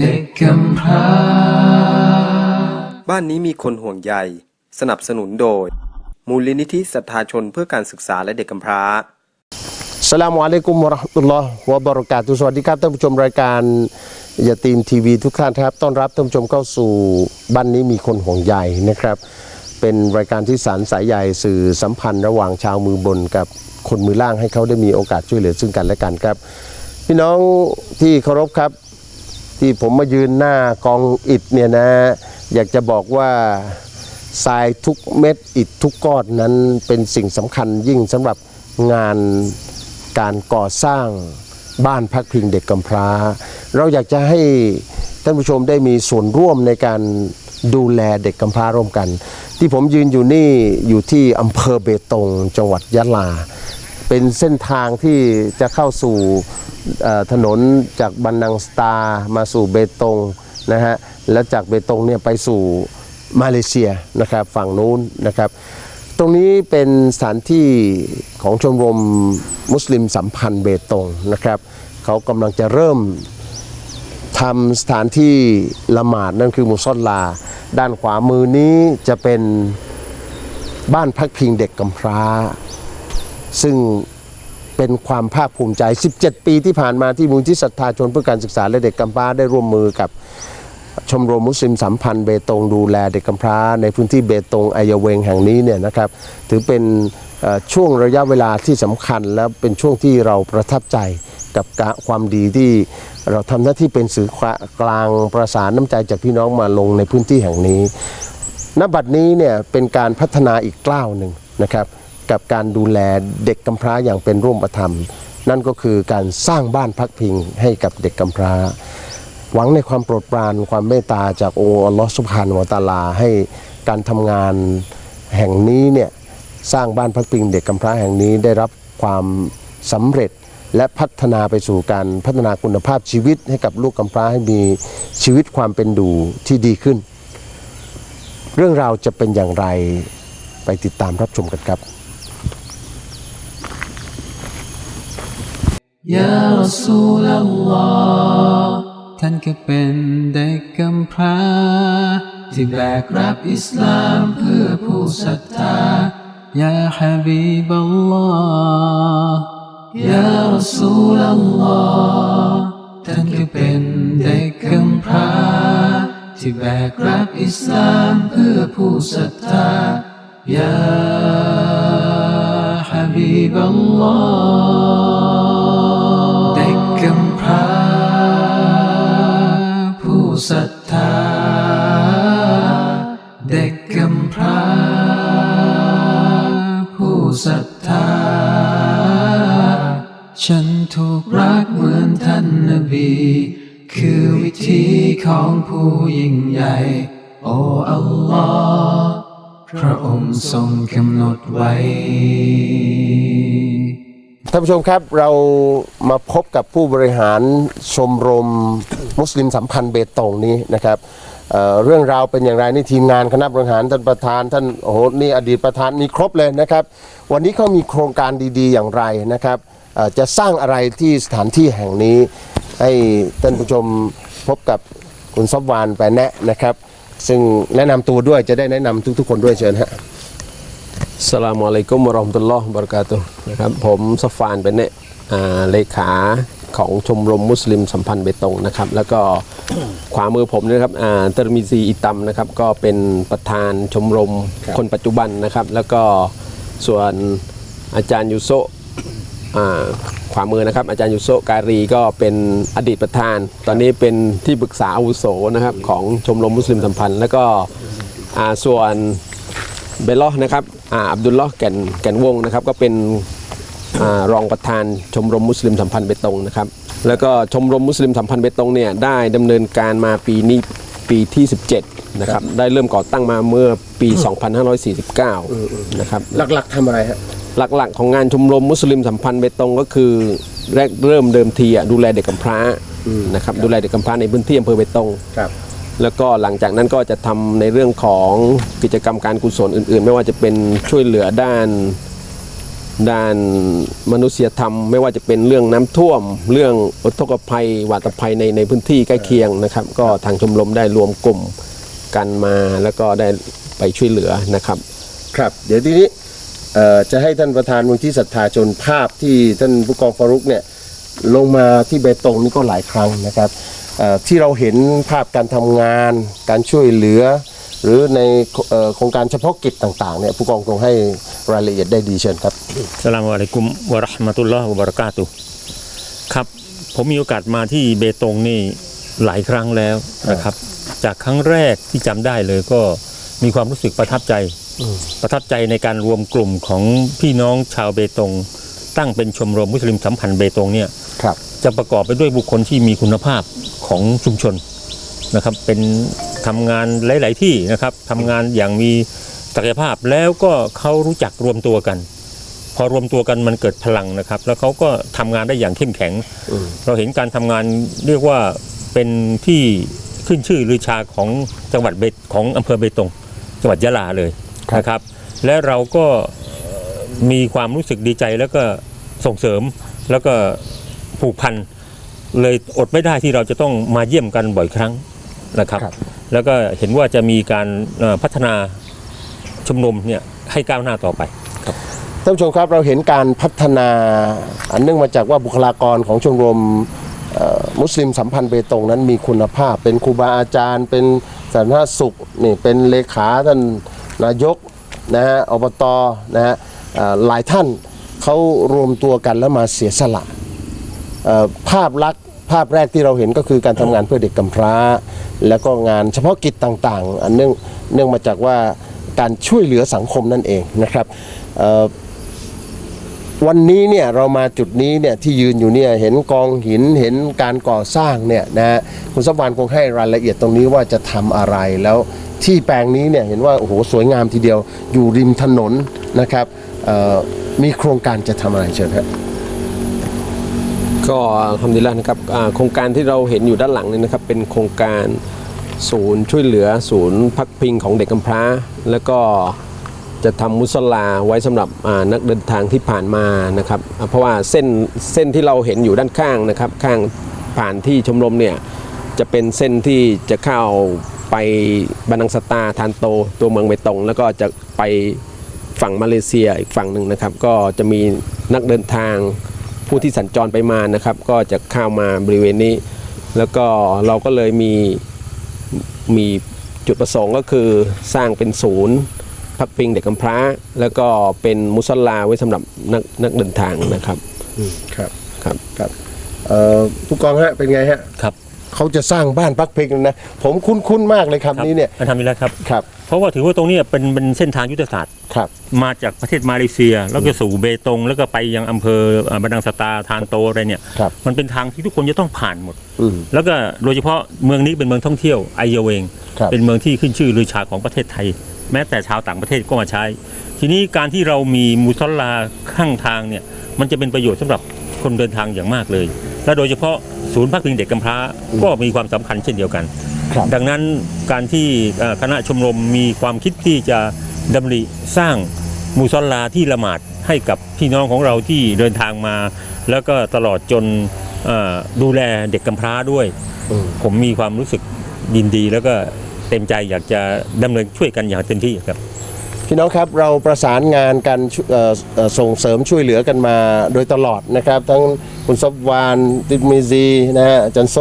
เด็กกำพร้า บ้านนี้มีคนห่วงใย สนับสนุนโดย มูลนิธิศรัทธาชนเพื่อการศึกษาและเด็กกำพร้า สลามอะลัยกุมวะเราะห์มะตุลลอฮ์วะบะเราะกาตุฮ์สวัสดีครับท่านผู้ชมรายการยาตีมทีวีทุกท่านครับ ต้อนรับท่านผู้ชมเข้าสู่บ้านนี้มีคนห่วงใยนะครับ เป็นรายการที่สารสายใยสื่อสัมพันธ์ระหว่างชาวมือบนกับคนมือล่างให้เขาได้มีโอกาสช่วยเหลือซึ่งกันและกันครับ พี่น้องที่เคารพครับ ที่ผมมายืนหน้ากองอิฐเนี่ยนะ อยากจะบอกว่าทรายทุกเม็ดอิฐทุกก้อนนั้นเป็นสิ่งสำคัญยิ่งสำหรับงานการก่อสร้างบ้านพักพิงเด็กกำพร้า เราอยากจะให้ท่านผู้ชมได้มีส่วนร่วมในการดูแลเด็กกำพร้าร่วมกัน ที่ผมยืนอยู่นี่อยู่ที่อำเภอเบตงจังหวัดยะลา เป็นเส้นทางที่จะเข้าสู่ ถนนจากบันนังสตามาสู่เบตงนะฮะแล้วจากเบตงเนี่ยไปสู่มาเลเซียนะครับฝั่งนู้นนะครับ ตรงนี้เป็นสถานที่ของชมรมมุสลิมสัมพันธ์เบตงนะครับเขากำลังจะเริ่มทำสถานที่ละหมาดนั่นคือมุซอลลา ด้านขวามือนี้จะเป็นบ้านพักพิงเด็กกำพร้า ซึ่ง เป็นความภาคภูมิใจ 17 ปีที่ผ่านมาที่มูลที่ศรัทธาชนเพื่อการศึกษาและเด็กกำพร้าได้ร่วมมือกับชมรมมุสลิมสัมพันธ์เบตงดูแลเด็กกำพร้าในพื้นที่เบตงอายเวงแห่งนี้เนี่ยนะครับถือเป็นช่วงระยะเวลาที่สำคัญและเป็นช่วงที่เราประทับใจกับความดีที่เราทำหน้าที่เป็นสื่อกลางประสานน้ำใจจากพี่น้องมาลงในพื้นที่แห่งนี้ณบัดนี้เนี่ยเป็นการพัฒนาอีกกล้าวหนึ่งนะครับ กับการดูแลเด็กกำพร้าอย่างเป็นร่วมประธรรม นั่นก็คือการสร้างบ้านพักพิงให้กับเด็กกำพร้า หวังในความโปรดปรานความเมตตาจากองค์อัลลอฮฺสุบฮานวตาลา ให้การทำงานแห่งนี้เนี่ยสร้างบ้านพักพิง เด็กกำพร้าแห่งนี้ได้รับความสำเร็จและพัฒนาไปสู่การพัฒนาคุณภาพชีวิตให้กับลูกกำพร้าให้มีชีวิตความเป็นอยู่ที่ดีขึ้น เรื่องราวจะเป็นอย่างไรไปติดตามรับชมกันครับ ยาลอซูลัลลอฮ์ท่านก็เป็นเด็กกำพร้า ที่แบกรับอิสลามเพื่อผู้ศรัทธายาฮะบีบัลลอฮ์ยารอซูลัลลอฮ์ท่านก็เป็นเด็กกำพร้า ที่แบกรับอิสลามเพื่อผู้ศรัทธายาฮะบีบัลลอฮ์ ศรัทธา เด็กกำพร้า ผู้ศรัทธา ฉันถูกรักเหมือนท่านนบี คือวิธีของผู้ยิ่งใหญ่ โอ้อัลลอฮ์พระองค์ทรงกำหนดไว้ ท่านผู้ชมครับเรามาพบกับผู้บริหารชมรมมุสลิมสัมพันธ์เบตงนี้นะครับเอ่อเรื่องราวเป็นอย่างไรนี่ทีมงานคณะบริหารท่านประธานท่านโอ้โหนี่อดีตประธานมีครบเลยนะครับ วันนี้เขามีโครงการดีๆอย่างไรนะครับเอ่อจะสร้างอะไรที่สถานที่แห่งนี้ ให้ท่านผู้ชมพบกับคุณซอบวานแปรแนะนะครับ ซึ่งแนะนำตัวด้วยจะได้แนะนำทุกๆ คนด้วยเชิญฮะ สลามอะลัยกุมวะเราะห์มะตุลลอฮ์วะบะเราะกาตุฮ์นะครับผมสฟานเป็นเนี่ยอ่าเลขาของชมรมมุสลิมสัมพันธ์เบตงนะครับ แล้วก็ขวามือผมเนยนะครับอ่าเตอร์มิซีอิตัมนะครับก็เป็นประธานชมรมคนปัจจุบันนะครับ แล้วก็ส่วนอาจารย์ยูโซะอ่าขวามือนะครับ อาจารย์ยูโซะการีก็เป็นอดีตประธาน ตอนนี้เป็นที่ปรึกษาอาวุโสนะครับของชมรมมุสลิมสัมพันธ์ แล้วก็อ่าส่วนเบลลอนะครับ อ่าอับดุลลอฮ์แก่นแก่นวงนะครับก็เป็นอารองประธานชมรมมุสลิมสัมพันธ์เบตงนะครับแล้วก็ชมรมมุสลิมสัมพันธ์เบตงเนี่ยได้ดำเนินการมาปีนี้ปีที่ 17นะครับได้เริ่มก่อตั้งมาเมื่อปี 2549นะครับหลักๆทำอะไรฮะหลักๆ ของงานชมรมมุสลิมสัมพันธ์เบตงก็คือแรกเริ่มเดิมทีอะดูแลเด็กกำพร้านะครับดูแลเด็กกำพร้าในพื้นที่อำเภอเบตงครับ แล้วก็หลังจากนั้นก็จะทำในเรื่องของกิจกรรมการกุศลอื่น ๆ ไม่ว่าจะเป็นช่วยเหลือด้าน ด้านมนุษยธรรม ไม่ว่าจะเป็นเรื่องน้ำท่วม เรื่องอุทกภัยหวาตภัยในในพื้นที่ใกล้เคียงนะครับ ก็ทางชมรมได้รวมกลุ่มกันมาแล้วก็ได้ไปช่วยเหลือนะครับ ครับ เดี๋ยวทีนี้จะให้ท่านประธานมูลที่ศรัทธาชนภาพที่ท่านผู้กองฟารุกเนี่ยลงมาที่เบตงนี่ก็หลายครั้งนะครับ ที่เราเห็นภาพการทำงาน การช่วยเหลือ หรือในเอ่อโครงการเฉพาะกิจต่างๆเนี่ยผู้กองคงให้รายละเอียดได้ดีเชิญครับสลามอะลัยกุมวะเราะห์มะตุลลอฮ์วะบะเราะกาตุฮ์ครับผมมีโอกาสมาที่เบตงนี่หลายครั้งแล้วนะครับ จากครั้งแรกที่จำได้เลยก็มีความรู้สึกประทับใจประทับใจในการรวมกลุ่มของพี่น้องชาวเบตง ตั้งเป็นชมรมมุสลิมสัมพันธ์เบตงเนี่ยครับจะประกอบไปด้วยบุคคลที่มีคุณภาพ ของชุมชนนะครับเป็นทำงานหลาย ๆ ที่นะครับทำงานอย่างมีศักยภาพแล้วก็เขารู้จักรวมตัวกัน พอรวมตัวกันมันเกิดพลังนะครับ แล้วเขาก็ทำงานได้อย่างเข้มแข็ง เราเห็นการทำงานเรียกว่าเป็นที่ขึ้นชื่อลือชาของจังหวัดเบตของอำเภอเบตงจังหวัดยะลาเลยนะครับ และเราก็เอ่อมีความรู้สึกดีใจแล้วก็ส่งเสริมแล้วก็ผูกพัน เลยอดไม่ได้ที่เราจะต้องมาเยี่ยมกันบ่อยครั้งนะครับ ครับ แล้วก็เห็นว่าจะมีการเอ่อพัฒนาชมรมเนี่ยให้ก้าวหน้าต่อไป ท่านผู้ชมครับเราเห็นการพัฒนาอันเนื่องมาจากว่าบุคลากรของชมรมเอ่อมุสลิมสัมพันธ์เบตงนั้นมีคุณภาพ เป็นครูบาอาจารย์ เป็นสาธารณสุขนี่เป็นเลขาท่านนายกนะฮะอบตนะฮะเอ่อหลายท่านเขารวมตัวกันแล้วมาเสียสละ เอ่อภาพลักษณ์ ภาพแรกที่เราเห็นก็คือการทำงานเพื่อเด็กกำพร้า แล้วก็งานเฉพาะกิจต่างๆอันเนื่องเนื่องมาจากว่าการช่วยเหลือสังคมนั่นเองนะครับเอ่อวันนี้เนี่ยเรามาจุดนี้เนี่ยที่ยืนอยู่เนี่ยเห็นกองหินเห็นการก่อสร้างเนี่ยนะฮะคุณสับวานคงให้รายละเอียดตรงนี้ว่าจะทำอะไรแล้วที่แปลงนี้เนี่ยเห็นว่าโอ้โหสวยงามทีเดียวอยู่ริมถนนนะครับเอ่อมีโครงการจะทำอะไรเชิญครับ ก็ทำดีแล้วนะครับโครงการที่เราเห็นอยู่ด้านหลังนี่นะครับเป็นโครงการศูนย์ช่วยเหลือศูนย์พักพิงของเด็กกำพร้า แล้วก็จะทำมุสลาไว้สำหรับนักเดินทางที่ผ่านมานะครับ เพราะว่าเส้นเส้นที่เราเห็นอยู่ด้านข้างนะครับ ข้างผ่านที่ชมรมเนี่ยจะเป็นเส้นที่จะเข้าไปบันนังสตาทานโตตัวเมืองเบตงแล้วก็จะไปฝั่งมาเลเซียอีกฝั่งหนึ่งนะครับ ก็จะมีนักเดินทาง ผู้ที่สัญจรไปมานะครับ ก็จะเข้ามาบริเวณนี้ แล้วก็เราก็เลยมีมีจุดประสงค์ก็คือสร้างเป็นศูนย์ พักพิงเด็กกำพร้า แล้วก็เป็นมุสลาไว้สำหรับนักนักเดินทางนะครับครับครับครับเอ่อผู้กองฮะเป็นไงฮะครับ เขาจะสร้างบ้านพักพิงนะผมคุ้นๆมากเลยคำนี้เนี่ยมันทำอีกแล้วครับ ครับ เพราะว่าถือว่าตรงเนี้ยเป็นเป็นเส้นทางยุทธศาสตร์ครับ มาจากประเทศมาเลเซีย แล้วก็สู่เบตง แล้วก็ไปยังอำเภออ่าบันดังสตาทานโตอะไรเนี่ย ครับมันเป็นทางที่ทุกคนจะต้องผ่านหมด อืม แล้วก็โดยเฉพาะเมืองนี้เป็นเมืองท่องเที่ยวไอเยาเวง ครับ เป็นเมืองที่ขึ้นชื่อลือชาของประเทศไทย แม้แต่ชาวต่างประเทศก็มาใช้ ทีนี้การที่เรามีมุสลาข้างทางเนี่ยมันจะเป็นประโยชน์สำหรับ คนเดินทางอย่างมากเลย และโดยเฉพาะศูนย์พักพิงเด็กกำพร้าก็มีความสำคัญเช่นเดียวกันครับดังนั้นการที่เอ่อคณะชมรมมีความคิดที่จะดำริสร้างมุสลาที่ละหมาดให้กับพี่น้องของเราที่เดินทางมา แล้วก็ตลอดจนเอ่อดูแลเด็กกำพร้าด้วยอืมผมมีความรู้สึกยินดีแล้วก็เต็มใจอยากจะดำเนินช่วยกันอย่างเต็มที่ครับ พี่น้องครับเราประสานงานกันส่งเสริมช่วยเหลือกันมาโดยตลอดนะครับ ทั้งคุณซับวานติมิซีนะฮะจันโซ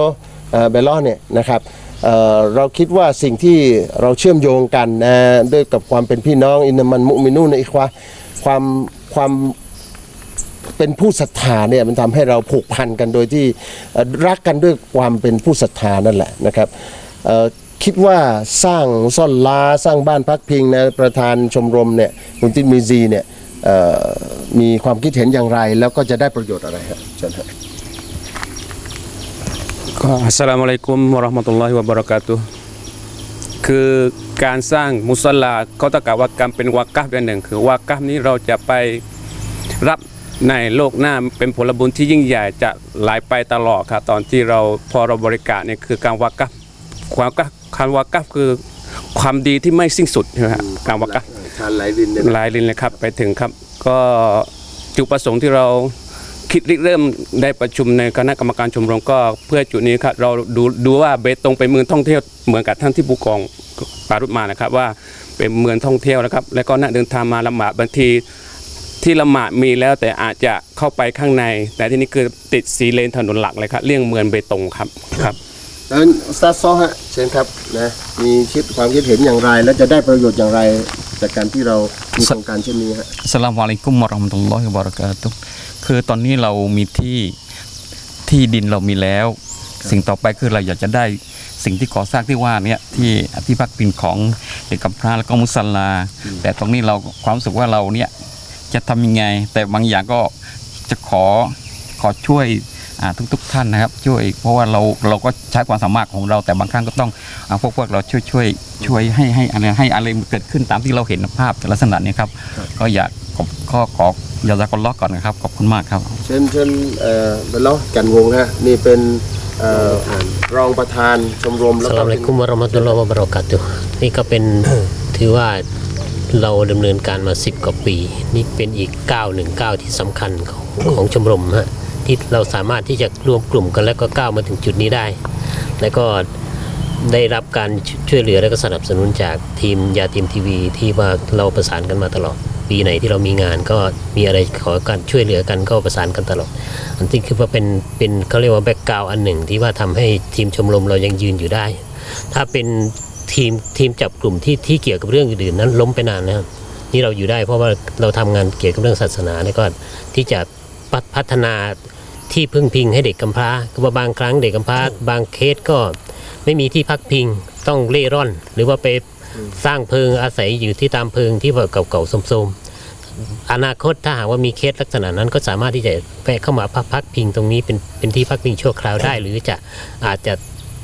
เบลลอนเนี่ยนะครับเเราคิดว่าสิ่งที่เราเชื่อมโยงกันนะด้วยกับความเป็นพี่น้องอินมันมุมินูนในอีควาความความเป็นผู้ศรัทธาเนี่ยมันทำให้เราผูกพันกันโดยที่รักกันด้วยความเป็นผู้ศรัทธานั่นแหละนะครับ คิดว่าสร้างซ่อนลาสร้างบ้านพักพิงนะประธานชมรมเนี่ยคุณตินมีซีเนี่ยมีความคิดเห็นอย่างไร แล้วก็จะได้ประโยชน์อะไรครับเชิญครับก็อัสสลามุอะลัยกุมวะราะห์มะตุลลอฮิวะบะเราะกาตุคือการสร้างมุสลาก็ต้องกับว่าการเป็นวากัฟอย่างหนึ่ง คือวากัฟนี้เราจะไปรับในโลกหน้าเป็นผลบุญที่ยิ่งใหญ่จะไหลไปตลอดครับตอนที่เราพอเราบริการเนี่ยคือการวากัฟความกัฟ การวากัฟคือความดีที่ไม่สิ้นสุดใช่ไหมครับการวากัฟทานไหลดินเนี่ยลายลินเลยครับไปถึงครับ ก็จุดประสงค์ที่เราคิดริเริ่มได้ประชุมในคณะกรรมการชมรมก็เพื่อจุดนี้ครับเราดูดูว่าเบตงเป็นเมืองท่องเที่ยวเหมือนกับท่านที่ผู้กองปารุษมานะครับว่าเป็นเมืองท่องเที่ยวนะครับ แล้วก็นักเดินทางมาลำบากบางทีที่ละหมาดมีแล้วแต่อาจจะเข้าไปข้างใน แต่ที่นี่คือติดสีเลนถนนหลักเลยครับเลี่ยงเมืองเบตงครับครับ แล้วอุสตาซอฮะเชิญครับนะมีคิดความคิดเห็นอย่างไร และจะได้ประโยชน์อย่างไร จากการที่เรามีโครงการเช่นนี้ฮะอัสสลามุอะลัยกุมวะเราะห์มะตุลลอฮิวะบะเราะกาตุฮ์คือตอนนี้เรามีที่ที่ดินเรามีแล้ว สิ่งต่อไปคือเราอยากจะได้สิ่งที่ก่อสร้างที่ว่าเนี่ยที่ที่พักพิงของเด็กกำพร้าแล้วก็มุสลา แต่ตรงนี้เราความรู้สึกว่าเราเนี่ยจะทำยังไง แต่บางอย่างก็จะขอขอช่วยอ่า ทุกๆท่านนะครับ ช่วยเพราะว่าเราเราก็ใช้ความสามารถของเรา แต่บางครั้งก็ต้องเอาพวกพวกเราช่วยช่วยช่วยให้ให้อะไรให้อะไรมันเกิดขึ้นตามที่เราเห็นภาพลักษณะนี้ครับก็อยากขอบข้อขออยากจะคนล็อกก่อนนะครับขอบคุณมากครับ เชิญเชิญเอ่อเบลล้อกันวงฮะนี่เป็นเอ่อรองประธานชมรมอัแล้วสก็ลามอะลัยกุมวะเราะมะตุลลอฮ์วะบะเราะกาตุฮ์นี่ก็เป็นถือว่าเราดำเนินการมา 10 กว่าปี นี่เป็นอีกก้าวหนึ่งก้าวที่สำคัญของของชมรมฮะ ที่เราสามารถที่จะรวมกลุ่มกันแล้วก็ก้าวมาถึงจุดนี้ได้ แล้วก็ได้รับการช่วยเหลือและก็สนับสนุนจากทีมยาทีมทีวี ที่ว่าเราประสานกันมาตลอด ปีไหนที่เรามีงานก็มีอะไรขอการช่วยเหลือกันก็ประสานกันตลอด อันที่คือว่าเป็นเป็นเขาเรียกว่าแบ็กกราวอันหนึ่งที่ว่าทำให้ทีมชมรมเรายังยืนอยู่ได้ ถ้าเป็นทีมทีมจับกลุ่มที่ที่เกี่ยวกับเรื่องอื่นนั้นล้มไปนานแล้วนี่เราอยู่ได้เพราะว่าเราทำงานเกี่ยวกับเรื่องศาสนาแล้วก็ที่จะพัฒนา ที่พึ่งพิงให้เด็กกำพร้าคือว่าบางครั้งเด็กกำพร้า บางเคสก็ไม่มีที่พักพิงต้องเล่ร่อน หรือว่าไปสร้างเพิงอาศัยอยู่ที่ตามเพิงที่แบบเก่าๆโทรมๆอนาคตถ้าหากว่ามีเคสลักษณะนั้นก็สามารถที่จะแวะเข้ามาพักพักพิงตรงนี้เป็นเป็นที่พักพิงชั่วคราวได้ หรือจะอาจจะ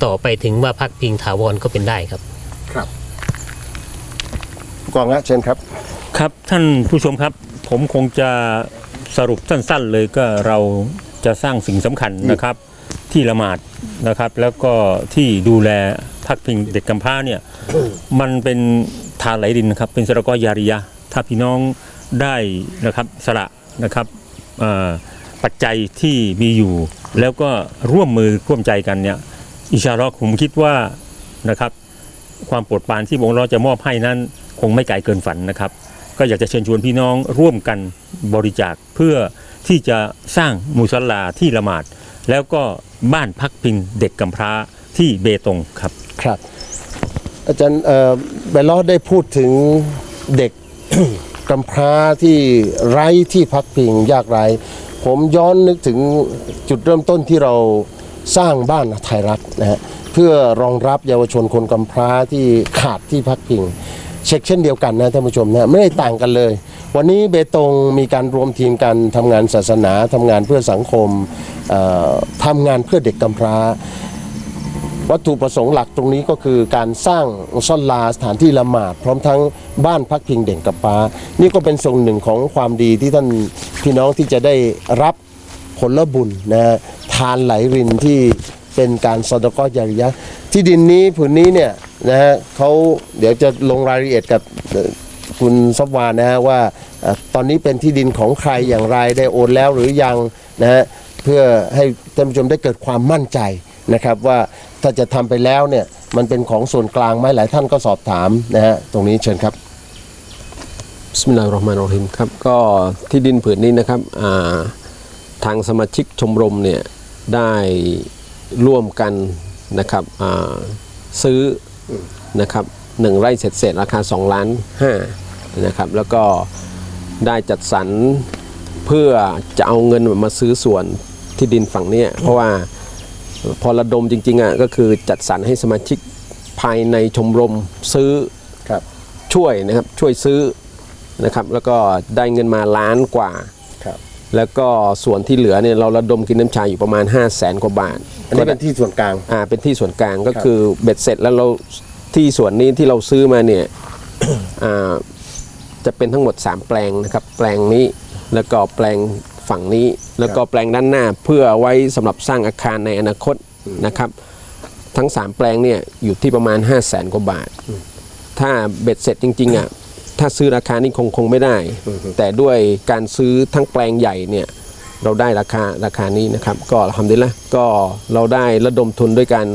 ต่อไปถึงว่าพักพิงถาวรก็เป็นได้ครับกองฮะเชิญครับ ครับท่านผู้ชมครับ ผมคงจะสรุปสั้น ๆ เลยก็เรา จะสร้างสิ่งสำคัญนะครับที่ละหมาดนะครับ แล้วก็ที่ดูแลพักพิงเด็กกำพร้าเนี่ยมันเป็นทานไหลดินนะครับ เป็นสระกอยาริยะ ถ้าพี่น้องได้นะครับสละนะครับเอ่อปัจจัยที่มีอยู่ แล้วก็ร่วมมือร่วมใจกันเนี่ยอินชาอัลลอฮ์ผมคิดว่านะครับ ความโปรดปรานที่วงเราจะมอบให้นั้นคงไม่ไกลเกินฝันนะครับ ก็อยากจะเชิญชวนพี่น้องร่วมกันบริจาคเพื่อ ที่จะสร้างมุสลาที่ละหมาด แล้วก็บ้านพักพิงเด็กกำพร้าที่เบตงครับครับ อาจารย์เบลล้อได้พูดถึงเด็ก กำพร้าที่ไร้ที่พักพิงยากไร้ ผมย้อนนึกถึงจุดเริ่มต้นที่เราสร้างบ้านไทยรัฐนะฮะเพื่อรองรับเยาวชนคนกำพร้าที่ขาดที่พักพิง เช็คเช่นเดียวกันนะท่านผู้ชมนะไม่ได้ต่างกันเลย วันนี้เบตงมีการรวมทีมกันทำงานศาสนาทำงานเพื่อสังคมทำงานเพื่อเด็กกำพร้า วัตถุประสงค์หลักตรงนี้ก็คือการสร้างมุซอลลาสถานที่ละหมาดพร้อมทั้งบ้านพักพิงเด่นกับป้า นี่ก็เป็นส่วนหนึ่งของความดีที่ท่านพี่น้องที่จะได้รับผลบุญนะทานไหลรินที่เป็นการสอดกอยาริยะที่ดินนี้ผืนนี้เนี่ยนะฮะเขาเดี๋ยวจะลงรายละเอียดกับ คุณซบวานนะฮะว่าตอนนี้เป็นที่ดินของใครอย่างไรได้โอนแล้วหรือยังนะฮะเพื่อให้ท่านผู้ชมได้เกิดความมั่นใจนะครับว่าถ้าจะทำไปแล้วเนี่ยมันเป็นของส่วนกลางไหมหลายท่านก็สอบถามนะฮะตรงนี้เชิญครับบิสมิลลาฮิรเราะห์มานิรเราะฮีมครับก็ที่ดินผืนนี้นะครับาทางสมาชิกชมรมเนี่ยได้ร่วมกันนะครับซื้อนะครับหนึ่งไร่เศษเศษราคา 2 ล้านห้า นะครับ แล้วก็ได้จัดสรรเพื่อจะเอาเงินมาซื้อส่วนที่ดินฝั่งเนี้ยเพราะว่าพอระดมจริงๆอะก็คือจัดสรรให้สมาชิกภายในชมรมซื้อครับช่วยนะครับช่วยซื้อนะครับ แล้วก็ได้เงินมาล้านกว่าครับแล้วก็ส่วนที่เหลือเนี่ยเราระดมกินน้ำชาอยู่ประมาณ 5 0 0แสนกว่าบาท อันนี้เป็นที่ส่วนกลางอ่าเป็นที่ส่วนกลางก็คือเบ็ดเสร็จแล้วเราที่ส่วนนี้ที่เราซื้อมาเนี่ยอ่า จะเป็นทั้งหมด 3 แปลงนะครับแปลงนี้แล้วก็แปลงฝั่งนี้ แล้วก็แปลงด้านหน้าเพื่อไว้สำหรับสร้างอาคารในอนาคตนะครับ ทั้ง 3 แปลงเนี่ยอยู่ที่ประมาณ 5 0 0แสนกว่าบาท ถ้าเบ็ดเสร็จจริงๆอะถ้าซื้อราคานี้คงคงไม่ได้ แต่ด้วยการซื้อทั้งแปลงใหญ่เนี่ยเราได้ราคาราคานี้นะครับ ก็ทำได้ละก็เราได้ระดมทุนด้วยการ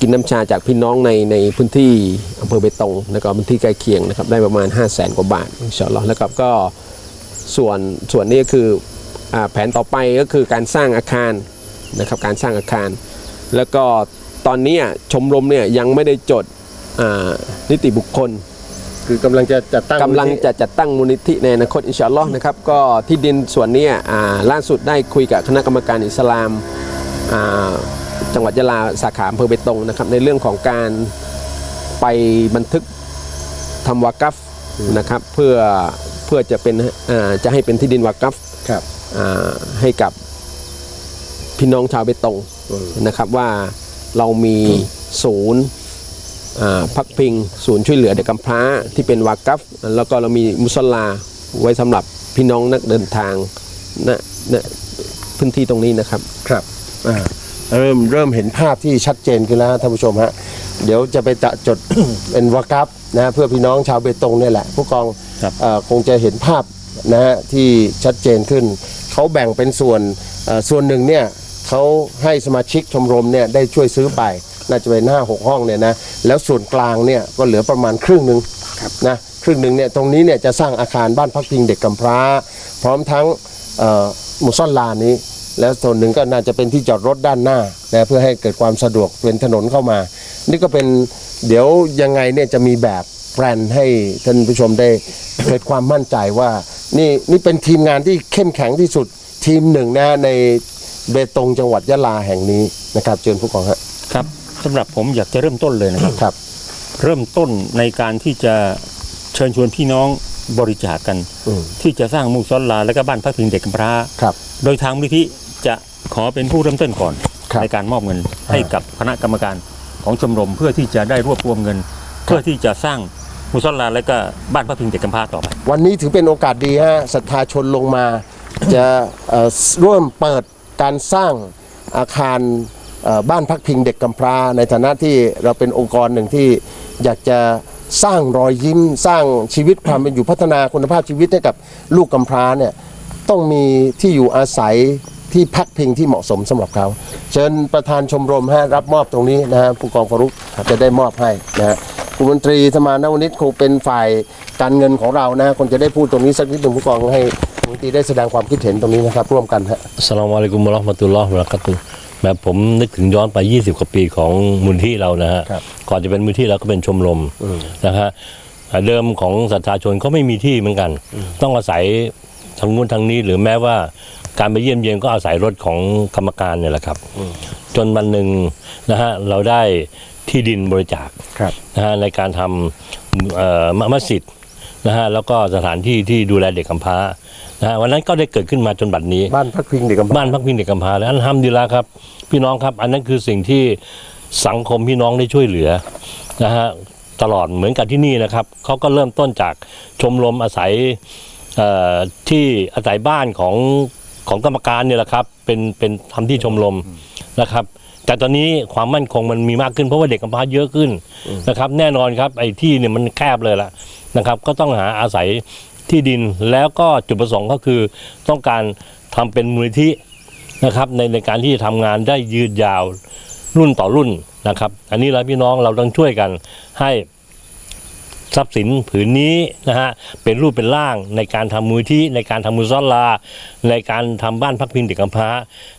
กินน้ำชาจากพี่น้องในในพื้นที่อำเภอเบตงแล้วก็พื้นที่ใกล้เคียงนะครับได้ประมาณ 5 0 0แสนกว่าบาทอินชาอัลลอฮ์แล้วก็ก็ส่วนส่วนนี้ก็คืออาแผนต่อไปก็คือการสร้างอาคารนะครับการสร้างอาคาร แล้วก็ตอนนี้ชมรมเนี่ยยังไม่ได้จดอ่านิติบุคคล คือกำลังจะจัดตั้งกำลังจะจัดตั้งมูลนิธิในอนาคตอินชาอัลลอฮ์นะครับก็ที่ดินส่วนเนี้ยอ่าล่าสุดได้คุยกับคณะกรรมการอิสลามอ่า จังหวัดยะลาสาขาอำเภอเบตงนะครับในเรื่องของการไปบันทึกทำวากัฟนะครับเพื่อเพื่อจะเป็นอ่าจะให้เป็นที่ดินวากัฟครับอ่าให้กับพี่น้องชาวเบตงนะครับว่าเรามีศูนย์อ่าพักพิง ศูนย์ช่วยเหลือเด็กกำพร้าที่เป็นวากัฟแล้วก็เรามีมุสลาไว้สำหรับพี่น้องนักเดินทางณณพื้นที่ตรงนี้นะครับครับอ่า เริ่มเริ่มเห็นภาพที่ชัดเจนขึ้นแล้วฮะท่านผู้ชมฮะเดี๋ยวจะไปจะจด เป็นวากับนะเพื่อพี่น้องชาวเบตงเนี่ยแหละ ผู้กองครับเอ่อคงจะเห็นภาพนะฮะที่ชัดเจนขึ้น เขาแบ่งเป็นส่วนเอ่อส่วนหนึ่งเนี่ยเขาให้สมาชิกชมรมเนี่ยได้ช่วยซื้อไปน่าจะเป็นห้าหกห้องเนี่ยนะแล้วส่วนกลางเนี่ยก็เหลือประมาณครึ่งหนึ่งนะครึ่งหนึ่งเนี่ยตรงนี้เนี่ยจะสร้างอาคารบ้านพักพิงเด็กกำพร้า พร้อมทั้งเอ่อมุซอลลานี้ แล้วส่วนหนึ่งก็น่าจะเป็นที่จอดรถด้านหน้านะเพื่อให้เกิดความสะดวกเป็นถนนเข้ามา นี่ก็เป็นเดี๋ยวยังไงเนี่ยจะมีแบบแปลนให้ท่านผู้ชมได้เกิดความมั่นใจว่านี่นี่เป็นทีมงานที่เข้มแข็งที่สุดทีมหนึ่งนะในเบตงจังหวัดยะลาแห่งนี้นะครับเชิญผู้กองฮะครับสำหรับผมอยากจะเริ่มต้นเลยนะครับครับ เริ่มต้นในการที่จะเชิญชวนพี่น้อง บริจาคกันอืมที่จะสร้างมุสลาและก็บ้านพักพิงเด็กกำพร้าครับโดยทางมูลนิธิจะขอเป็นผู้เริ่มต้นก่อนครับในการมอบเงินให้กับคณะกรรมการของชมรม เพื่อที่จะได้รวบรวมเงิน เพื่อที่จะสร้างมุสลาและก็บ้านพักพิงเด็กกำพร้าต่อไป วันนี้ถือเป็นโอกาสดีฮะศรัทธาชนลงมา จะเอ่อร่วมเปิดการสร้างอาคารเอ่อบ้านพักพิงเด็กกำพร้าในฐานะที่เราเป็นองค์กรหนึ่งที่อยากจะ สร้างรอยยิ้มสร้างชีวิตความเป็นอยู่พัฒนาคุณภาพชีวิตให้กับลูกกำพร้าเนี่ยต้องมีที่อยู่อาศัยที่พักพิงที่เหมาะสมสำหรับเขา เชิญประธานชมรมฮะรับมอบตรงนี้นะฮะผู้กองฟรุกจะได้มอบให้นะฮะคุณมนตรีธรรมานวนิชคงเป็นฝ่ายการเงินของเรานะคนจะได้พูดตรงนี้สักนิดหนึ่งผู้กองให้คุณมนตรีได้แสดงความคิดเห็นตรงนี้นะครับร่วมกันฮะอัสสลามอะลัยกุมวะราะห์มะตุลลอฮ์วะบะเราะกาตุฮ์ แบบผมนึกถึงย้อนไป 20กว่าปีของมูลที่เรานะฮะครับก่อนจะเป็นมูลที่เราก็เป็นชมรมนะฮะอ่าเดิมของศรัทธาชนเขาไม่มีที่เหมือนกัน ต้องอาศัยทางนู้นทางนี้หรือแม้ว่าการไปเยี่ยมเยียนก็อาศัยรถของกรรมการเนี่ยแหละครับ จนวันหนึ่งนะฮะเราได้ที่ดินบริจาค ครับนะฮะในการทำเอ่อมมัสยิดนะฮะแล้วก็สถานที่ที่ดูแลเด็กกำพร้า นะฮะวันนั้นก็ได้เกิดขึ้นมาจนบัดนี้ บ้านพักพิงเด็กกำพร้าบ้านพักพิงเด็กกำพร้าแล้วอันทำดีแล้วครับ พี่น้องครับ อันนั้นคือสิ่งที่สังคมพี่น้องได้ช่วยเหลือนะฮะตลอดเหมือนกับที่นี่นะครับเขาก็เริ่มต้นจากชมรมอาศัยเอ่อที่อาศัยบ้านของของกรรมการเนี่ยแหละครับเป็นเป็นทำที่ชมรมนะครับ แต่ตอนนี้ความมั่นคงมันมีมากขึ้นเพราะว่าเด็กกำพร้าเยอะขึ้นนะครับ แน่นอนครับไอ้ที่เนี่ยมันแคบเลยล่ะนะครับ ก็ต้องหาอาศัย ที่ดินแล้วก็จุดประสงค์ก็คือต้องการทำเป็นมูลนิธินะครับในในการที่จะทำงานได้ยืดยาวรุ่นต่อรุ่นนะครับ อันนี้เราพี่น้องเราต้องช่วยกันให้ทรัพย์สินผืนนี้นะฮะเป็นรูปเป็นร่างในการทำมูลที่ในการทำมุซอลลา ในการทำบ้านพักพิงเด็กกำพร้า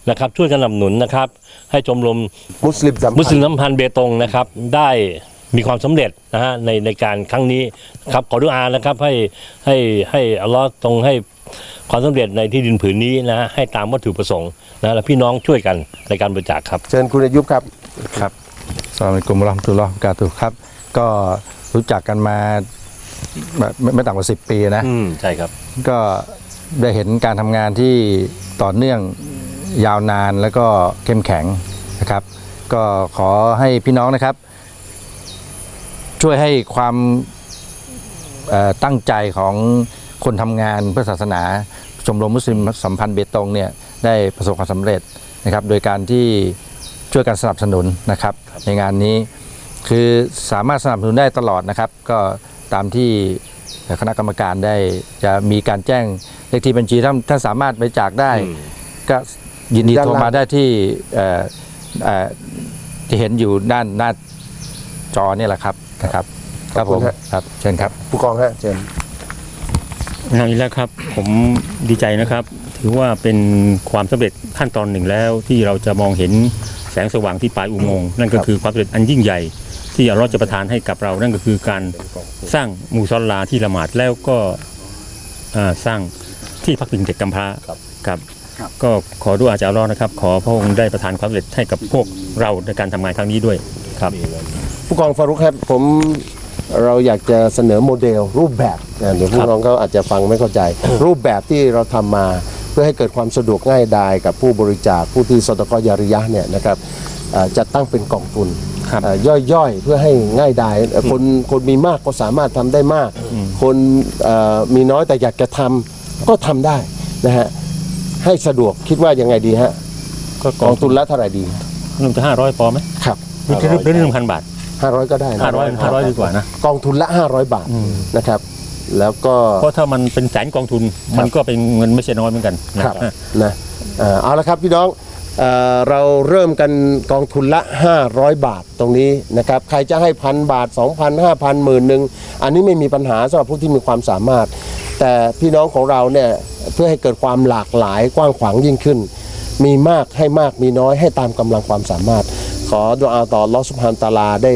นะครับ ช่วยกันสนับสนุนนะครับ ให้ชมรมมุสลิมสัมพันธ์มุสลิมน้ำพันธ์เบตงนะครับได้ มีความสำเร็จนะฮะในในการครั้งนี้ครับขอดุอานะครับให้ให้ให้อัลลอฮ์ตรงให้ความสำเร็จในที่ดินผืนนี้นะฮะให้ตามวัตถุประสงค์นะและพี่น้องช่วยกันในการบริจาคครับ เชิญคุณอายุบครับครับสลามอะลัยกุมวะเราะห์มะตุลลอฮ์วะบะเราะกาตุฮ์ครับ ก็รู้จักกันมาแบบไม่ไม่ต่ำกว่า10ปีนะอืมใช่ครับ ก็ได้เห็นการทำงานที่ต่อเนื่องยาวนานแล้วก็เข้มแข็งนะครับ ก็ขอให้พี่น้องนะครับ ช่วยให้ความเอ่อตั้งใจของคนทำงานเพื่อศาสนาชมรมมุสลิมสัมพันธ์เบตงเนี่ยได้ประสบความสำเร็จนะครับ โดยการที่ช่วยกันสนับสนุนนะครับ ในงานนี้คือสามารถสนับสนุนได้ตลอดนะครับ ก็ตามที่คณะกรรมการได้จะมีการแจ้งเลขที่บัญชีถ้าถ้าสามารถบริจาคได้ ก็ยินดีด้านโทรล่างมาได้ที่เอ่อเอ่อที่เห็นอยู่ด้านหน้าจอเนี่ยแหละครับ นะครับ ครับผมครับเชิญครับผู้กองฮะเชิญนายแล้วครับ ผมดีใจนะครับ ถือว่าเป็นความสำเร็จขั้นตอนหนึ่งแล้วที่เราจะมองเห็นแสงสว่างที่ปลายอุโมงค์นั่นก็คือความสำเร็จอันยิ่งใหญ่ ที่อัลเลอฮ์จะประทานให้กับเรา นั่นก็คือการสร้างมูซอลลาที่ละหมาดแล้วก็อ่าสร้างที่พักพิงเด็กกำพร้าครับก็ขอดูอาจารย์อัลเลอฮ์นะครับ ขอพระองค์ได้ประทานความสำเร็จให้กับพวกเราในการทำงานครั้งนี้ด้วย ครับผู้กองฟารุกครับผมเราอยากจะเสนอโมเดลรูปแบบนะเดี๋ยวผู้น้องเขาอาจจะฟังไม่เข้าใจ รูปแบบที่เราทำมาเพื่อให้เกิดความสะดวกง่ายดายกับผู้บริจาคผู้ที่สตกยาริยะเนี่ยนะครับเอ่อจัดตั้งเป็นกองทุนครับเอ่อย่อยๆ เพื่อให้ง่ายดายเอ่อคนคนมีมากก็สามารถทำได้มาก คนเอ่อมีน้อยแต่อยากจะทำก็ทำได้นะฮะให้สะดวกคิดว่ายังไงดีฮะก็กองทุนละเท่าไหร่ดีหนึ่งจะห้าร้อยพอไหมครับ หรือหรือหนึ่งพันบาท500ก็ได้นะห้าร้อยห้าร้อยดีกว่านะ กองทุนละ500บาทนะครับ แล้วก็เพราะถ้ามันเป็นแสนกองทุนมันก็เป็นเงินไม่ใช่น้อยเหมือนกันนะครับนะเอ่อเอาละครับพี่น้องเอ่อเราเริ่มกันกองทุนละ 500 บาทตรงนี้นะครับใครจะให้พันบาท 2,000 5,000หมื่นหนึ่งอันนี้ไม่มีปัญหาสำหรับผู้ที่มีความสามารถ แต่พี่น้องของเราเนี่ยเพื่อให้เกิดความหลากหลายกว้างขวางยิ่งขึ้น มีมากให้มากมีน้อยให้ตามกำลังความสามารถ ขอดุอาต่อลอสุภานตาลาได้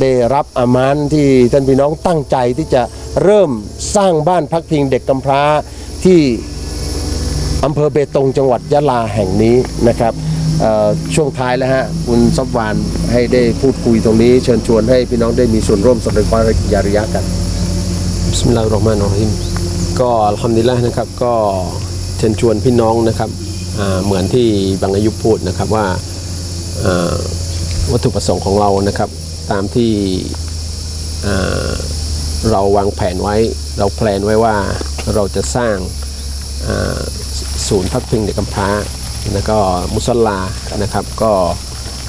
ได้รับอามานที่ท่านพี่น้องตั้งใจที่จะเริ่มสร้างบ้านพักพิงเด็กกำพร้าที่อำเภอเบตงจังหวัดยะลาแห่งนี้นะครับช่วงท้ายแล้วฮะคุณซับวานให้ได้พูดคุยตรงนี้ เชิญชวนให้พี่น้องได้มีส่วนร่วมสำเร็จความยาริยะกันบิสมิลลาฮิรเราะห์มานิรเราะฮีมก็อัลฮัมดุลิลละห์นะครับก็เชิญชวนพี่น้องนะครับเหมือนที่บางอายุพูดนะครับว่า วัตถุประสงค์ของเรานะครับ ตามที่เราวางแผนไว้ เราแพลนไว้ว่าเราจะสร้างศูนย์พักพิงเด็กกำพร้า แล้วก็มุสลานะครับ ก็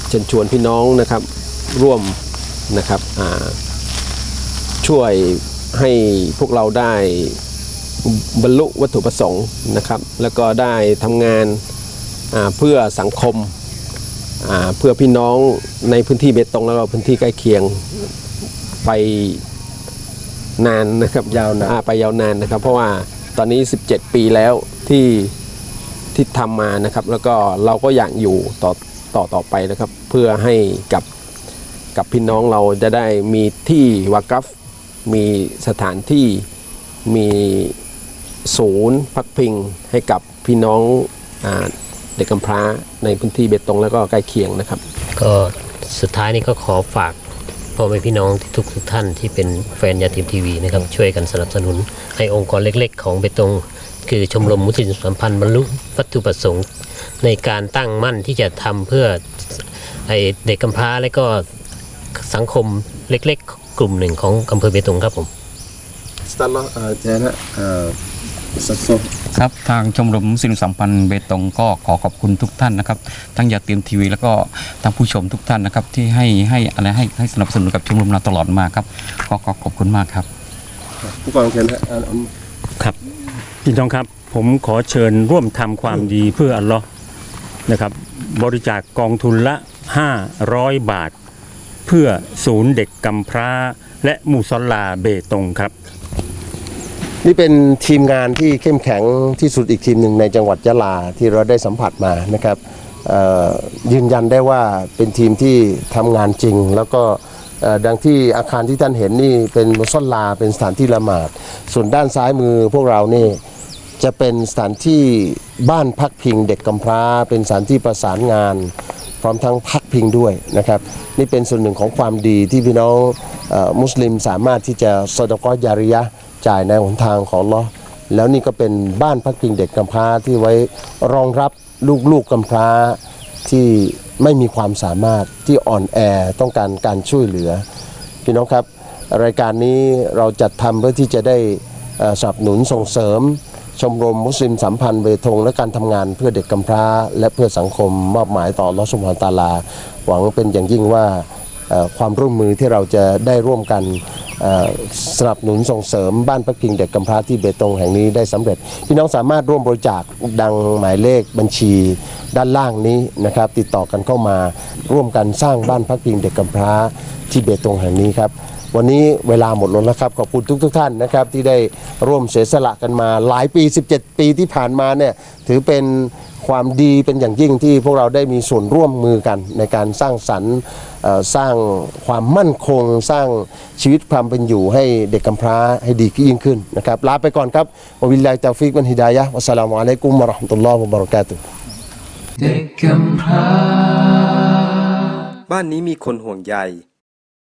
เชิญชวนพี่น้องนะครับร่วมนะครับช่วยให้พวกเราได้บรรลุวัตถุประสงค์นะครับ แล้วก็ได้ทำงานเพื่อสังคมเพื่อพี่น้อง ในพื้นที่เบตงแล้วก็พื้นที่ใกล้เคียงไปนานนะครับยาวนานไปยาวนานนะครับ เพราะว่าตอนนี้ 17 ปีแล้วที่ที่ทำมานะครับ แล้วก็เราก็อยากอยู่ต่อต่อต่อไปนะครับ เพื่อให้กับกับพี่น้องเราจะได้มีที่วากัฟมีสถานที่มีศูนย์พักพิงให้กับพี่น้องอเด็กกำพร้าในพื้นที่เบตงแล้วก็ใกล้เคียงนะครับ ก็ สุดท้ายนี้ก็ขอฝากพ่อแม่พี่น้องทุกทุกท่านที่เป็นแฟนยาทีมทีวีนะครับช่วยกันสนับสนุนให้องค์กรเล็ก ๆ ของเบตง คือชมรมมุสลิมสัมพันธ์บรรลุวัตถุประสงค์ ในการตั้งมั่นที่จะทำเพื่อไอเด็กกำพร้าและก็สังคมเล็ก ๆ กลุ่มหนึ่งของอำเภอเบตงครับผมสตาร์ลเอ่อเจนะเอ่อสัตโซ ครับทางชมรมมุสลิมสัมพันธ์เบตงก็ขอขอบคุณทุกท่านนะครับ ทั้งยาเตรียมทีวีแล้วก็ทางผู้ชมทุกท่านนะครับ ที่ให้ให้อะไรให้ให้สนับสนุนกับชมรมเราตลอดมาครับก็ขอขอบคุณมากครับ ผู้กองเชิญฮะอ่าครับพี่น้องครับผมขอเชิญร่วมทำความดีเพื่ออัลลอฮ์นะครับ บริจาคกองทุนละ 500 บาท เพื่อศูนย์เด็กกำพร้า และมูซอลลาเบตงครับ นี่เป็นทีมงานที่เข้มแข็งที่สุดอีกทีมหนึ่งในจังหวัดยะลาที่เราได้สัมผัสมานะครับยืนยันได้ว่าเป็นทีมที่ทำงานจริง แล้วก็ดังที่อาคารที่ท่านเห็นนี่เป็นมุสลาเป็นสถานที่ละหมาด ส่วนด้านซ้ายมือพวกเรานี่จะเป็นสถานที่บ้านพักพิงเด็กกำพร้า เป็นสถานที่ประสานงาน พร้อมทั้งพักพิงด้วยนะครับ นี่เป็นส่วนหนึ่งของความดีที่พี่น้องอมุสลิมสามารถที่จะสดกอยาริยะ จ่ายในหนทางของลอแล้วนี่ก็เป็นบ้านพักพิงเด็กกำพร้าที่ไว้รองรับลูกๆกำพร้าที่ไม่มีความสามารถที่อ่อนแอต้องการการช่วยเหลือ พี่น้องครับ รายการนี้เราจัดทำเพื่อที่จะได้สนับสนุนส่งเสริม ชมรมมุสลิมสัมพันธ์เบทงและการทำงานเพื่อเด็กกำพร้า และเพื่อสังคมมอบหมายต่ออัลอสุบฮานตาลา หวังเป็นอย่างยิ่งว่าความร่วมมือที่เราจะได้ร่วมกัน สนับสนุนส่งเสริมบ้านพักพิงเด็กกำพร้าที่เบตงแห่งนี้ได้สำเร็จ พี่น้องสามารถร่วมบริจาคดังหมายเลขบัญชีด้านล่างนี้นะครับติดต่อกันเข้ามาร่วมกันสร้างบ้านพักพิงเด็กกำพร้าที่เบตงแห่งนี้ครับวันนี้เวลาหมดลงแล้วครับ ขอบคุณทุกทท่านนะครับที่ได้ร่วมเสียสละกันมาหลายปี 17 ปีที่ผ่านมาเนี่ยถือเป็น ความดีเป็นอย่างยิ่งที่พวกเราได้มีส่วนร่วมมือกันในการสร้างสรรค์สร้างความมั่นคง สร้างชีวิตความเป็นอยู่ให้เด็กกำพร้าให้ดียิ่งขึ้นนะครับลาไปก่อนครับวบิลลาฮิตาฟิกวันฮิดายะวัสสลามุอะลัยกุมวะราะห์มะตุลลอฮ์วะบะเราะกาตุเด็กกำพร้าบ้านนี้มีคนห่วงใย